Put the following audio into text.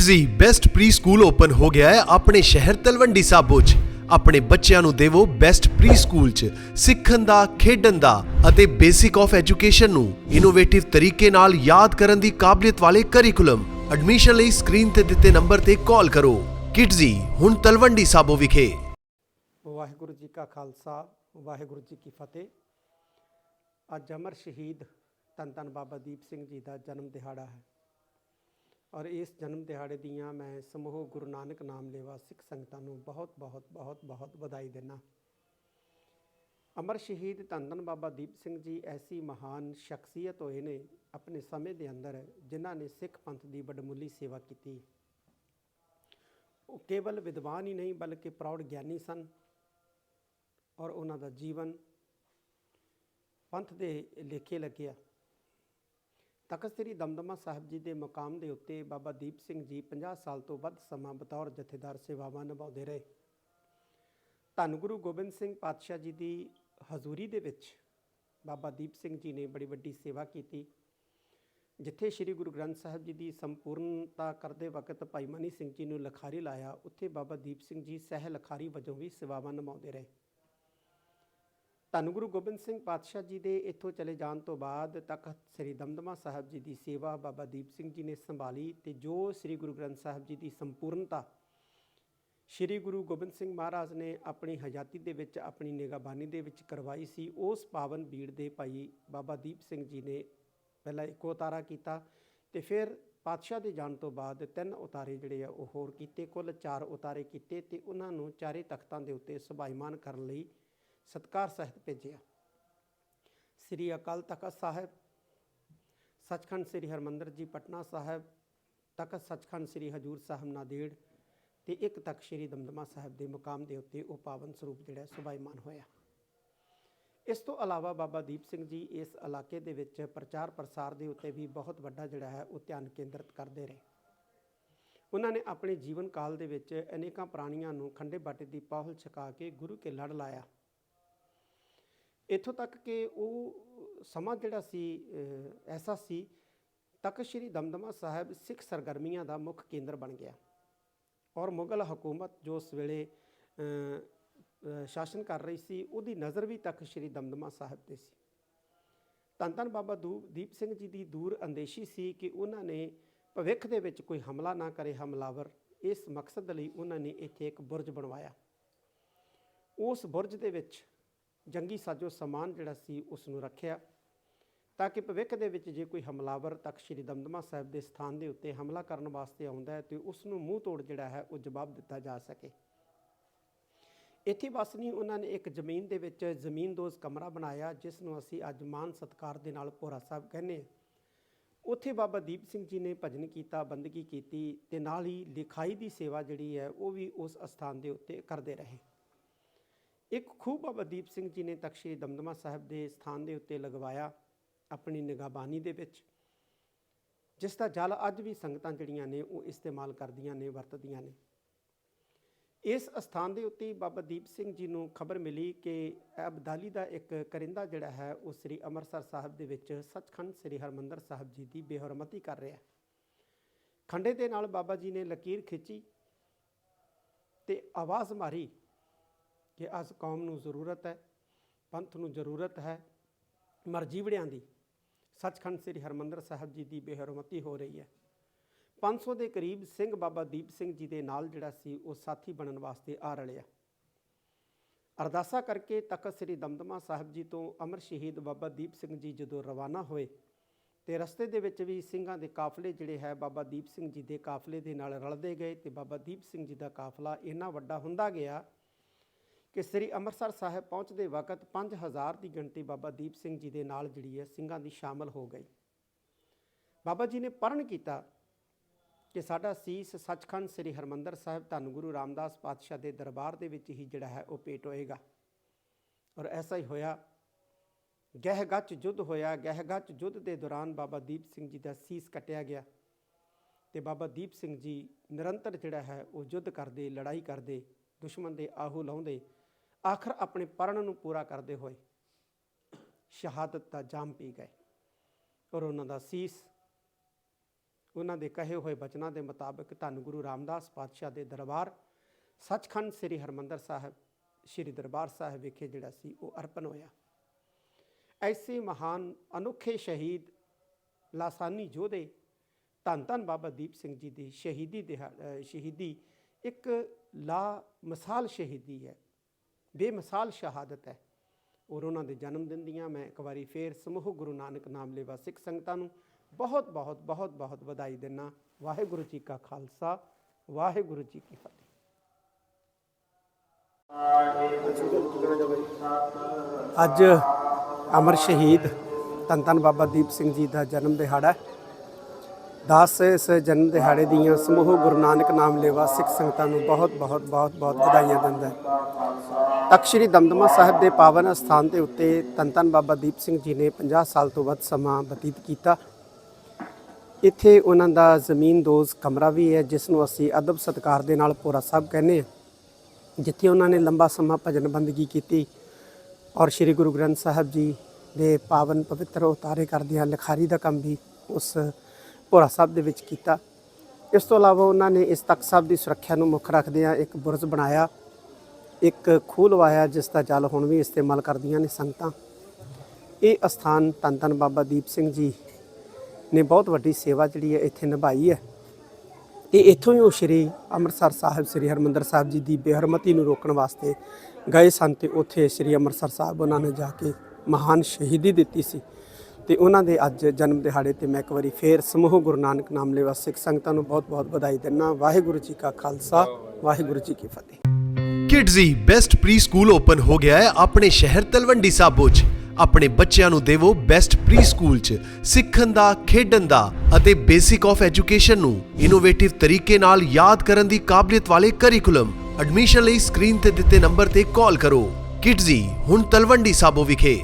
Kidzee best pre open ਹੋ ਗਿਆ ਹੈ ਆਪਣੇ ਸ਼ਹਿਰ ਤਲਵੰਡੀ ਸਾਬੋ 'ਚ। ਆਪਣੇ ਬੱਚਿਆਂ ਨੂੰ ਦੇਵੋ ਬੈਸਟ ਪ੍ਰੀ 'ਚ। ਸਿੱਖਣ ਦਾ, ਖੇਡਣ ਦਾ ਅਤੇ ਬੇਸਿਕ ਆਫ ਐਜੂਕੇਸ਼ਨ ਨੂੰ ਇਨੋਵੇਟਿਵ ਤਰੀਕੇ ਨਾਲ ਯਾਦ ਕਰਨ ਦੀ ਕਾਬਲੀਅਤ ਵਾਲੇ ਕਰਿਕੂਲਮ ਐਡਮਿਸ਼ਨ ਲਈ ਸਕਰੀਨ ਤੇ ਦਿੱਤੇ ਨੰਬਰ ਤੇ ਕਾਲ ਕਰੋ। ਕਿਡਜ਼ੀ ਹੁਣ ਤਲਵੰਡੀ ਸਾਬੋ ਵਿਖੇ। ਵਾਹਿਗੁਰੂ ਜੀ ਕਾ ਖਾਲਸਾ, ਵਾਹਿਗੁਰੂ ਜੀ ਕੀ ਫਤਿਹ। ਅੱਜ ਅਮਰ ਸ਼ਹੀਦ ਧੰਨ ਧੰਨ ਬਾਬਾ ਦੀਪ ਸਿੰਘ ਜੀ ਦਾ ਜਨਮ ਦਿਹਾੜਾ ਹੈ। ਔਰ ਇਸ ਜਨਮ ਦਿਹਾੜੇ ਦੀਆਂ ਮੈਂ ਸਮੂਹ ਗੁਰੂ ਨਾਨਕ ਨਾਮ ਲੇਵਾ ਸਿੱਖ ਸੰਗਤਾਂ ਨੂੰ ਬਹੁਤ ਬਹੁਤ ਬਹੁਤ ਬਹੁਤ ਵਧਾਈ ਦਿੰਦਾ ਅਮਰ ਸ਼ਹੀਦ ਧੰਨ ਬਾਬਾ ਦੀਪ ਸਿੰਘ ਜੀ ਐਸੀ ਮਹਾਨ ਸ਼ਖਸੀਅਤ ਹੋਏ ਨੇ ਆਪਣੇ ਸਮੇਂ ਦੇ ਅੰਦਰ ਜਿਨ੍ਹਾਂ ਨੇ ਸਿੱਖ ਪੰਥ ਦੀ ਵੱਡਮੁੱਲੀ ਸੇਵਾ ਕੀਤੀ। ਉਹ ਕੇਵਲ ਵਿਦਵਾਨ ਹੀ ਨਹੀਂ ਬਲਕਿ ਪ੍ਰੌੜ ਗਿਆਨੀ ਸਨ ਔਰ ਉਹਨਾਂ ਦਾ ਜੀਵਨ ਪੰਥ ਦੇ ਲੇਖੇ ਲੱਗਿਆ। ਤਖਤ ਸ੍ਰੀ ਦਮਦਮਾ ਸਾਹਿਬ ਜੀ ਦੇ ਮਕਾਮ ਦੇ ਉੱਤੇ ਬਾਬਾ ਦੀਪ ਸਿੰਘ ਜੀ 50 ਸਾਲ ਤੋਂ ਵੱਧ ਸਮਾਂ ਬਤੌਰ ਜਥੇਦਾਰ ਸੇਵਾਵਾਂ ਨਿਭਾਉਂਦੇ ਰਹੇ। ਧੰਨ ਗੁਰੂ ਗੋਬਿੰਦ ਸਿੰਘ ਪਾਤਸ਼ਾਹ ਜੀ ਦੀ ਹਜ਼ੂਰੀ ਦੇ ਵਿੱਚ ਬਾਬਾ ਦੀਪ ਸਿੰਘ ਜੀ ਨੇ ਬੜੀ ਵੱਡੀ ਸੇਵਾ ਕੀਤੀ, ਜਿੱਥੇ ਸ੍ਰੀ ਗੁਰੂ ਗ੍ਰੰਥ ਸਾਹਿਬ ਜੀ ਦੀ ਸੰਪੂਰਨਤਾ ਕਰਦੇ ਵਕਤ ਭਾਈ ਮਨੀ ਸਿੰਘ ਜੀ ਨੂੰ ਲਖਾਰੀ ਲਾਇਆ, ਉੱਥੇ ਬਾਬਾ ਦੀਪ ਸਿੰਘ ਜੀ ਸਹਿ ਲਖਾਰੀ ਵਜੋਂ ਵੀ ਸੇਵਾਵਾਂ ਨਿਭਾਉਂਦੇ ਰਹੇ। ਧੰਨ ਗੁਰੂ ਗੋਬਿੰਦ ਸਿੰਘ ਪਾਤਸ਼ਾਹ ਜੀ ਦੇ ਇੱਥੋਂ ਚਲੇ ਜਾਣ ਤੋਂ ਬਾਅਦ ਤਖਤ ਸ੍ਰੀ ਦਮਦਮਾ ਸਾਹਿਬ ਜੀ ਦੀ ਸੇਵਾ ਬਾਬਾ ਦੀਪ ਸਿੰਘ ਜੀ ਨੇ ਸੰਭਾਲੀ ਤੇ ਜੋ ਸ੍ਰੀ ਗੁਰੂ ਗ੍ਰੰਥ ਸਾਹਿਬ ਜੀ ਦੀ ਸੰਪੂਰਨਤਾ ਸ੍ਰੀ ਗੁਰੂ ਗੋਬਿੰਦ ਸਿੰਘ ਮਹਾਰਾਜ ਨੇ ਆਪਣੀ ਹਯਾਤੀ ਦੇ ਵਿੱਚ, ਆਪਣੀ ਨਿਗਾਹਬਾਨੀ ਦੇ ਵਿੱਚ ਕਰਵਾਈ ਸੀ, ਉਸ ਪਾਵਨ ਬੀੜ ਦੇ ਭਾਈ ਬਾਬਾ ਦੀਪ ਸਿੰਘ ਜੀ ਨੇ ਪਹਿਲਾਂ ਇੱਕ ਉਤਾਰਾ ਕੀਤਾ ਤੇ ਫਿਰ ਪਾਤਸ਼ਾਹ ਦੇ ਜਾਣ ਤੋਂ ਬਾਅਦ ਤਿੰਨ ਉਤਾਰੇ ਜਿਹੜੇ ਆ ਉਹ ਹੋਰ ਕੀਤੇ, ਕੁੱਲ ਚਾਰ ਉਤਾਰੇ ਕੀਤੇ ਤੇ ਉਹਨਾਂ ਨੂੰ ਚਾਰੇ ਤਖਤਾਂ ਦੇ ਉੱਤੇ ਸੁਭਾਈਮਾਨ ਕਰਨ ਲਈ ਸਤਕਾਰ ਸਹਿਤ ਭੇਜਿਆ। ਸ੍ਰੀ ਅਕਾਲ ਤਖਤ ਸਾਹਿਬ, ਸੱਚਖੰਡ ਸ੍ਰੀ ਹਰਮੰਦਰ ਜੀ, ਪਟਨਾ ਸਾਹਿਬ, ਤਖਤ ਸੱਚਖੰਡ ਸ੍ਰੀ ਹਜੂਰ ਸਾਹਿਬ ਨਾਦੇੜ ਤੇ ਇੱਕ ਤਖ਼ਤ ਸ੍ਰੀ ਦਮਦਮਾ ਸਾਹਿਬ ਦੇ ਮੁਕਾਮ ਦੇ ਉੱਤੇ ਉਹ ਪਾਵਨ ਸਰੂਪ ਜਿਹੜਾ ਸੁਭਾਈਮਾਨ ਹੋਇਆ। ਇਸ ਤੋਂ ਇਲਾਵਾ ਬਾਬਾ ਦੀਪ ਸਿੰਘ ਜੀ ਇਸ ਇਲਾਕੇ ਦੇ ਵਿੱਚ ਪ੍ਰਚਾਰ ਪ੍ਰਸਾਰ ਦੇ ਉੱਤੇ ਵੀ ਬਹੁਤ ਵੱਡਾ ਜਿਹੜਾ ਹੈ ਉਹ ਧਿਆਨ ਕੇਂਦਰਿਤ ਕਰਦੇ ਰਹੇ। ਉਹਨਾਂ ਨੇ ਆਪਣੇ ਜੀਵਨ ਕਾਲ ਦੇ ਵਿੱਚ ਅਨੇਕਾਂ ਪ੍ਰਾਣੀਆਂ ਨੂੰ ਖੰਡੇ ਬਾਟੇ ਦੀ ਪਾਹਲ ਛਕਾ ਕੇ ਗੁਰੂ ਕੇ ਲੜ ਲਾਇਆ। ਇੱਥੋਂ ਤੱਕ ਕਿ ਉਹ ਸਮਾਂ ਜਿਹੜਾ ਸੀ ਐਸਾ ਸੀ, ਤੱਕ ਸ੍ਰੀ ਦਮਦਮਾ ਸਾਹਿਬ ਸਿੱਖ ਸਰਗਰਮੀਆਂ ਦਾ ਮੁੱਖ ਕੇਂਦਰ ਬਣ ਗਿਆ। ਔਰ ਮੁਗਲ ਹਕੂਮਤ ਜੋ ਉਸ ਵੇਲੇ ਸ਼ਾਸਨ ਕਰ ਰਹੀ ਸੀ, ਉਹਦੀ ਨਜ਼ਰ ਵੀ ਤੱਕ ਸ੍ਰੀ ਦਮਦਮਾ ਸਾਹਿਬ ਤੇ ਸੀ। ਧੰਨ ਧੰਨ ਬਾਬਾ ਦੂ, ਦੀਪ ਸਿੰਘ ਜੀ ਦੀ ਦੂਰ ਅੰਦੇਸ਼ੀ ਸੀ ਕਿ ਉਹਨਾਂ ਨੇ ਭਵਿੱਖ ਦੇ ਵਿੱਚ ਕੋਈ ਹਮਲਾ ਨਾ ਕਰੇ, ਹਮਲਾਵਰ। ਇਸ ਮਕਸਦ ਲਈ ਉਹਨਾਂ ਨੇ ਇੱਥੇ ਇੱਕ ਬੁਰਜ ਬਣਵਾਇਆ। ਉਸ ਬੁਰਜ ਦੇ ਵਿੱਚ ਜੰਗੀ ਸਾਜੋ ਸਮਾਨ ਜਿਹੜਾ ਸੀ ਉਸ ਨੂੰ ਰੱਖਿਆ। ਤਾਂ ਕਿ ਭਵਿੱਖ ਦੇ ਵਿੱਚ ਜੇ ਕੋਈ ਹਮਲਾਵਰ ਤੱਕ ਸ੍ਰੀ ਦਮਦਮਾ ਸਾਹਿਬ ਦੇ ਸਥਾਨ ਦੇ ਉੱਤੇ ਹਮਲਾ ਕਰਨ ਵਾਸਤੇ ਆਉਂਦਾ ਹੈ, ਤੇ ਉਸ ਨੂੰ ਮੂੰਹ ਤੋੜ ਜਿਹੜਾ ਹੈ, ਉਹ ਜਵਾਬ ਦਿੱਤਾ ਜਾ ਸਕੇ। ਇੱਥੇ ਬਸ ਨਹੀਂ, ਉਹਨਾਂ ਨੇ ਇੱਕ ਜ਼ਮੀਨ ਦੇ ਵਿੱਚ ਜ਼ਮੀਨਦੋਜ਼ ਕਮਰਾ ਬਣਾਇਆ, ਜਿਸ ਨੂੰ ਅਸੀਂ ਅੱਜ ਮਾਨ ਸਤਕਾਰ ਦੇ ਨਾਲ ਭੋਰਾ ਸਾਹਿਬ ਕਹਿੰਦੇ ਹਾਂ। ਉੱਥੇ ਬਾਬਾ ਦੀਪ ਸਿੰਘ ਜੀ ਨੇ ਭਜਨ ਕੀਤਾ, ਬੰਦਗੀ ਕੀਤੀ, ਤੇ ਨਾਲ ਹੀ ਲਿਖਾਈ ਦੀ ਸੇਵਾ ਜਿਹੜੀ ਹੈ, ਉਹ ਵੀ ਉਸ ਅਸਥਾਨ ਦੇ ਉੱਤੇ ਕਰਦੇ ਰਹੇ। ਇੱਕ ਖੂਹ ਬਾਬਾ ਦੀਪ ਸਿੰਘ ਜੀ ਨੇ ਤਖ਼ਤ ਦਮਦਮਾ ਸਾਹਿਬ ਦੇ ਸਥਾਨ ਦੇ ਉੱਤੇ ਲਗਵਾਇਆ ਆਪਣੀ ਨਿਗਾਹਬਾਨੀ ਦੇ ਵਿੱਚ, ਜਿਸ ਦਾ ਜਲ ਅੱਜ ਵੀ ਸੰਗਤਾਂ ਜਿਹੜੀਆਂ ਨੇ ਉਹ ਇਸਤੇਮਾਲ ਕਰਦੀਆਂ ਨੇ, ਵਰਤਦੀਆਂ ਨੇ। ਇਸ ਅਸਥਾਨ ਦੇ ਉੱਤੇ ਬਾਬਾ ਦੀਪ ਸਿੰਘ ਜੀ ਨੂੰ ਖਬਰ ਮਿਲੀ ਕਿ ਅਬਦਾਲੀ ਦਾ ਇੱਕ ਕਰਿੰਦਾ ਜਿਹੜਾ ਹੈ, ਉਹ ਸ੍ਰੀ ਅੰਮ੍ਰਿਤਸਰ ਸਾਹਿਬ ਦੇ ਵਿੱਚ ਸੱਚਖੰਡ ਸ੍ਰੀ ਹਰਮੰਦਰ ਸਾਹਿਬ ਜੀ ਦੀ ਬੇਹਰਮਤੀ ਕਰ ਰਿਹਾ ਹੈ। ਖੰਡੇ ਦੇ ਨਾਲ ਬਾਬਾ ਜੀ ਨੇ ਲਕੀਰ ਖਿੱਚੀ ਤੇ ਆਵਾਜ਼ ਮਾਰੀ ਕਿ ਅੱਜ ਕੌਮ ਨੂੰ ਜ਼ਰੂਰਤ ਹੈ, ਪੰਥ ਨੂੰ ਜ਼ਰੂਰਤ ਹੈ ਮਰਜੀਵੜਿਆਂ ਦੀ। ਸੱਚਖੰਡ ਸ੍ਰੀ ਹਰਮੰਦਰ ਸਾਹਿਬ ਜੀ ਦੀ ਬੇਹਰਮਤੀ ਹੋ ਰਹੀ ਹੈ। 500 ਦੇ ਕਰੀਬ ਸਿੰਘ ਬਾਬਾ ਦੀਪ ਸਿੰਘ ਜੀ ਦੇ ਨਾਲ ਜਿਹੜਾ ਸੀ, ਉਹ ਸਾਥੀ ਬਣਨ ਵਾਸਤੇ ਆ ਰਲਿਆ। ਅਰਦਾਸਾ ਕਰਕੇ ਤਖਤ ਸ੍ਰੀ ਦਮਦਮਾ ਸਾਹਿਬ ਜੀ ਤੋਂ ਅਮਰ ਸ਼ਹੀਦ ਬਾਬਾ ਦੀਪ ਸਿੰਘ ਜੀ ਜਦੋਂ ਰਵਾਨਾ ਹੋਏ, ਤੇ ਰਸਤੇ ਦੇ ਵਿੱਚ ਵੀ ਸਿੰਘਾਂ ਦੇ ਕਾਫਲੇ ਜਿਹੜੇ ਹੈ, ਬਾਬਾ ਦੀਪ ਸਿੰਘ ਜੀ ਦੇ ਕਾਫਲੇ ਦੇ ਨਾਲ ਰਲਦੇ ਗਏ ਤੇ ਬਾਬਾ ਦੀਪ ਸਿੰਘ ਜੀ ਦਾ ਕਾਫਲਾ ਇੰਨਾ ਵੱਡਾ ਹੁੰਦਾ ਗਿਆ ਕਿ ਸ੍ਰੀ ਅੰਮ੍ਰਿਤਸਰ ਸਾਹਿਬ ਪਹੁੰਚਦੇ ਵਕਤ 5000 ਦੀ ਗਿਣਤੀ ਬਾਬਾ ਦੀਪ ਸਿੰਘ ਜੀ ਦੇ ਨਾਲ ਜਿਹੜੀ ਹੈ ਸਿੰਘਾਂ ਦੀ ਸ਼ਾਮਲ ਹੋ ਗਈ। ਬਾਬਾ ਜੀ ਨੇ ਪਰਨ ਕੀਤਾ ਕਿ ਸਾਡਾ ਸੀਸ ਸੱਚਖੰਡ ਸ੍ਰੀ ਹਰਮੰਦਰ ਸਾਹਿਬ ਧੰਨ ਗੁਰੂ ਰਾਮਦਾਸ ਪਾਤਸ਼ਾਹ ਦੇ ਦਰਬਾਰ ਦੇ ਵਿੱਚ ਹੀ ਜਿਹੜਾ ਹੈ ਉਹ ਪੇਟ ਹੋਏਗਾ। ਔਰ ਐਸਾ ਹੀ ਹੋਇਆ। ਗਹਿਗੱਚ ਯੁੱਧ ਹੋਇਆ। ਗਹਿਗੱਚ ਯੁੱਧ ਦੇ ਦੌਰਾਨ ਬਾਬਾ ਦੀਪ ਸਿੰਘ ਜੀ ਦਾ ਸੀਸ ਕੱਟਿਆ ਗਿਆ ਤੇ ਬਾਬਾ ਦੀਪ ਸਿੰਘ ਜੀ ਨਿਰੰਤਰ ਜਿਹੜਾ ਹੈ ਉਹ ਯੁੱਧ ਕਰਦੇ, ਲੜਾਈ ਕਰਦੇ, ਦੁਸ਼ਮਣ ਦੇ ਆਹੂ ਲਾਉਂਦੇ ਆਖਰ ਆਪਣੇ ਪਰਣ ਨੂੰ ਪੂਰਾ ਕਰਦੇ ਹੋਏ ਸ਼ਹਾਦਤ ਦਾ ਜਾਮ ਪੀ ਗਏ ਔਰ ਉਹਨਾਂ ਦਾ ਸੀਸ, ਉਹਨਾਂ ਦੇ ਕਹੇ ਹੋਏ ਬਚਨਾਂ ਦੇ ਮੁਤਾਬਕ ਧੰਨ ਗੁਰੂ ਰਾਮਦਾਸ ਪਾਤਸ਼ਾਹ ਦੇ ਦਰਬਾਰ, ਸੱਚਖੰਡ ਸ੍ਰੀ ਹਰਮੰਦਰ ਸਾਹਿਬ, ਸ੍ਰੀ ਦਰਬਾਰ ਸਾਹਿਬ ਵਿਖੇ ਜਿਹੜਾ ਸੀ ਉਹ ਅਰਪਣ ਹੋਇਆ। ਐਸੇ ਮਹਾਨ ਅਨੋਖੇ ਸ਼ਹੀਦ ਲਾਸਾਨੀ ਯੋਧੇ ਧੰਨ ਧੰਨ ਬਾਬਾ ਦੀਪ ਸਿੰਘ ਜੀ ਦੀ ਸ਼ਹੀਦੀ ਦਿਹਾ- ਸ਼ਹੀਦੀ ਇੱਕ ਲਾ ਮਿਸਾਲ ਸ਼ਹੀਦੀ ਹੈ। ਬੇਮਿਸਾਲ ਸ਼ਹਾਦਤ ਹੈ। ਔਰ ਉਹਨਾਂ ਦੇ ਜਨਮ ਦਿਨ ਦੀਆਂ ਮੈਂ ਇੱਕ ਵਾਰੀ ਫੇਰ ਸਮੂਹ ਗੁਰੂ ਨਾਨਕ ਨਾਮ ਲੈਵਾ ਸਿੱਖ ਸੰਗਤਾਂ ਨੂੰ ਬਹੁਤ ਬਹੁਤ ਬਹੁਤ ਬਹੁਤ ਵਧਾਈ ਦਿੰਨਾ। ਵਾਹਿਗੁਰੂ ਜੀ ਕਾ ਖਾਲਸਾ, ਵਾਹਿਗੁਰੂ ਜੀ ਕੀ ਫਤਿਹ। ਅੱਜ ਅਮਰ ਸ਼ਹੀਦ ਧੰਨ ਧੰਨ ਬਾਬਾ ਦੀਪ ਸਿੰਘ ਜੀ ਦਾ ਜਨਮ ਦਿਹਾੜਾ ਦਾਸ ਇਸ ਜਨਮ ਦਿਹਾੜੇ ਦੀਆਂ ਸਮੂਹ ਗੁਰੂ ਨਾਨਕ ਨਾਮ ਲੇਵਾ ਸਿੱਖ ਸੰਗਤਾਂ ਨੂੰ ਬਹੁਤ ਬਹੁਤ ਬਹੁਤ ਬਹੁਤ ਵਧਾਈਆਂ ਦਿੰਦਾ ਹੈ। ਤਖ਼ਤ ਸ੍ਰੀ ਦਮਦਮਾ ਸਾਹਿਬ ਦੇ ਪਾਵਨ ਅਸਥਾਨ ਦੇ ਉੱਤੇ ਧੰਨ ਧੰਨ ਬਾਬਾ ਦੀਪ ਸਿੰਘ ਜੀ ਨੇ 50 ਸਾਲ ਤੋਂ ਵੱਧ ਸਮਾਂ ਬਤੀਤ ਕੀਤਾ। ਇੱਥੇ ਉਹਨਾਂ ਦਾ ਜ਼ਮੀਨ ਦੋਜ਼ ਕਮਰਾ ਵੀ ਹੈ, ਜਿਸ ਨੂੰ ਅਸੀਂ ਅਦਬ ਸਤਕਾਰ ਦੇ ਨਾਲ ਪੂਰਾ ਸਾਹਿਬ ਕਹਿੰਦੇ ਹਾਂ। ਜਿੱਥੇ ਉਹਨਾਂ ਨੇ ਲੰਬਾ ਸਮਾਂ ਭਜਨ ਬੰਦਗੀ ਕੀਤੀ ਔਰ ਸ੍ਰੀ ਗੁਰੂ ਗ੍ਰੰਥ ਸਾਹਿਬ ਜੀ ਦੇ ਪਾਵਨ ਪਵਿੱਤਰ ਉਤਾਰੇ ਕਰਦਿਆਂ ਲਿਖਾਰੀ ਦਾ ਕੰਮ ਵੀ ਉਸ ਭੋਰਾ ਸਾਹਿਬ ਦੇ ਵਿੱਚ ਕੀਤਾ। ਇਸ ਤੋਂ ਇਲਾਵਾ ਉਹਨਾਂ ਨੇ ਇਸ ਤਖਤ ਸਾਹਿਬ ਦੀ ਸੁਰੱਖਿਆ ਨੂੰ ਮੁੱਖ ਰੱਖਦਿਆਂ ਇੱਕ ਬੁਰਜ ਬਣਾਇਆ, ਇੱਕ ਖੂਹ ਲਵਾਇਆ, ਜਿਸ ਦਾ ਜਲ ਹੁਣ ਵੀ ਇਸਤੇਮਾਲ ਕਰਦੀਆਂ ਨੇ ਸੰਗਤਾਂ। ਇਹ ਅਸਥਾਨ ਧੰਨ ਧੰਨ ਬਾਬਾ ਦੀਪ ਸਿੰਘ ਜੀ ਨੇ ਬਹੁਤ ਵੱਡੀ ਸੇਵਾ ਜਿਹੜੀ ਹੈ ਇੱਥੇ ਨਿਭਾਈ ਹੈ। ਤੇ ਇੱਥੋਂ ਹੀ ਉਹ ਸ਼੍ਰੀ ਅੰਮ੍ਰਿਤਸਰ ਸਾਹਿਬ, ਸ਼੍ਰੀ ਹਰਮੰਦਰ ਸਾਹਿਬ ਜੀ ਦੀ ਬੇਹਰਮਤੀ ਨੂੰ ਰੋਕਣ ਵਾਸਤੇ ਗਏ ਸਨ ਤੇ ਉੱਥੇ ਸ਼੍ਰੀ ਅੰਮ੍ਰਿਤਸਰ ਸਾਹਿਬ ਉਹਨਾਂ ਨੇ ਜਾ ਕੇ ਮਹਾਨ ਸ਼ਹੀਦੀ ਦਿੱਤੀ ਸੀ। ਤੇ ਉਹਨਾਂ ਦੇ ਅੱਜ ਜਨਮ ਦਿਹਾੜੇ ਤੇ ਮੈਂ ਇੱਕ ਵਾਰੀ ਫੇਰ ਸਮੂਹ ਗੁਰੂ ਨਾਨਕ ਨਾਮ ਲੈਵਾ ਸਿੱਖ ਸੰਗਤਾਂ ਨੂੰ ਬਹੁਤ-ਬਹੁਤ ਵਧਾਈ ਦਿੰਦਾ ਵਾਹਿਗੁਰੂ ਜੀ ਕਾ ਖਾਲਸਾ, ਵਾਹਿਗੁਰੂ ਜੀ ਕੀ ਫਤਿਹ। ਕਿਡਜ਼ੀ ਬੈਸਟ ਪ੍ਰੀ ਓਪਨ ਹੋ ਗਿਆ ਹੈ ਆਪਣੇ ਸ਼ਹਿਰ ਤਲਵੰਡੀ ਸਾਬੋ 'ਚ। ਆਪਣੇ ਬੱਚਿਆਂ ਨੂੰ ਦੇਵੋ ਬੈਸਟ ਪ੍ਰੀ 'ਚ। ਸਿੱਖਣ ਦਾ, ਖੇਡਣ ਦਾ ਅਤੇ ਬੇਸਿਕ ਆਫ ਐਜੂਕੇਸ਼ਨ ਨੂੰ ਇਨੋਵੇਟਿਵ ਤਰੀਕੇ ਨਾਲ ਯਾਦ ਕਰਨ ਦੀ ਕਾਬਲੀਅਤ ਵਾਲੇ ਕਰਿਕੂਲਮ ਐਡਮਿਸ਼ਨ ਲਈ ਸਕਰੀਨ ਤੇ ਦਿੱਤੇ ਨੰਬਰ ਤੇ ਕਾਲ ਕਰੋ। ਕਿਡਜ਼ੀ ਹੁਣ ਤਲਵੰਡੀ ਸਾਬੋ ਵਿਖੇ।